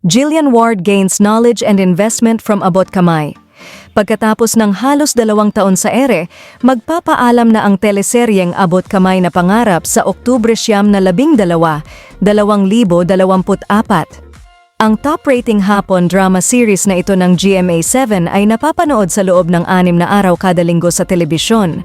Jillian Ward gains knowledge and investment from Abot Kamay. Pagkatapos ng halos dalawang taon sa ere, magpapaalam na ang teleseryeng Abot Kamay na Pangarap sa Oktubre siyam na labing dalawa, dalawang libo dalawamput apat. Ang top rating hapon drama series na ito ng GMA7 ay napapanood sa loob ng anim na araw kada linggo sa telebisyon.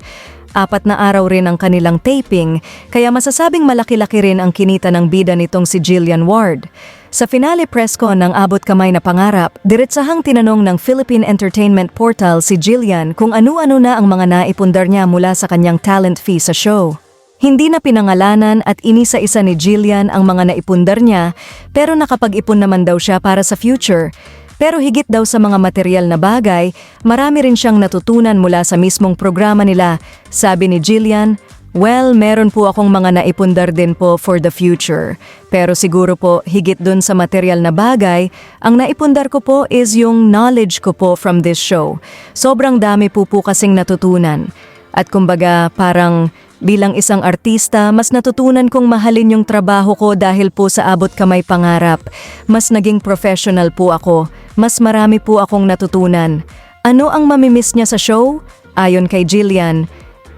Apat na araw rin ang kanilang taping, kaya masasabing malaki-laki rin ang kinita ng bida nitong si Jillian Ward. Sa finale press con ng Abot Kamay na Pangarap, diretsahang tinanong ng Philippine Entertainment Portal si Jillian kung ano-ano na ang mga naipundar niya mula sa kanyang talent fee sa show. Hindi na pinangalanan at inisa-isa ni Jillian ang mga naipundar niya pero nakapag-ipon naman daw siya para sa future. Pero higit daw sa mga material na bagay, marami rin siyang natutunan mula sa mismong programa nila. Sabi ni Jillian, Well, meron po akong mga naipundar din po for the future. Pero siguro po, higit dun sa material na bagay, ang naipundar ko po is yung knowledge ko po from this show. Sobrang dami po po kasing natutunan. At kumbaga, parang bilang isang artista, mas natutunan kong mahalin yung trabaho ko dahil po sa abot kamay pangarap. Mas naging professional po ako. Mas marami po akong natutunan. Ano ang mamimiss niya sa show? Ayon kay Jillian,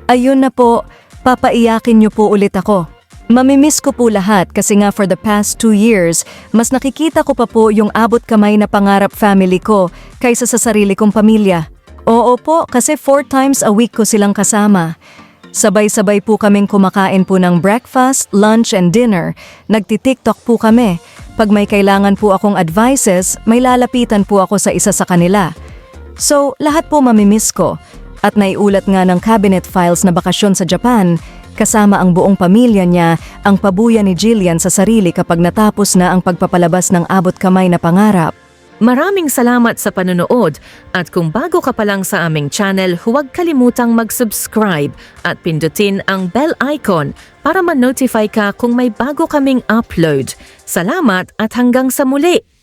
Ayun na po, papaiyakin niyo po ulit ako. Mamimiss ko po lahat kasi nga for the past two years, mas nakikita ko pa po yung abot kamay na pangarap family ko kaysa sa sarili kong pamilya. Oo po, kasi four times a week ko silang kasama. Sabay-sabay po kaming kumakain po ng breakfast, lunch and dinner. Nagti-tiktok po kami. Pag may kailangan po akong advices, may lalapitan po ako sa isa sa kanila. So, lahat po mamimiss ko. At naiulat nga ng cabinet files na bakasyon sa Japan, kasama ang buong pamilya niya ang pabuya ni Jillian sa sarili kapag natapos na ang pagpapalabas ng abot kamay na pangarap. Maraming salamat sa panonood at kung bago ka pa lang sa aming channel, huwag kalimutang mag-subscribe at pindutin ang bell icon para ma-notify ka kung may bago kaming upload. Salamat at hanggang sa muli!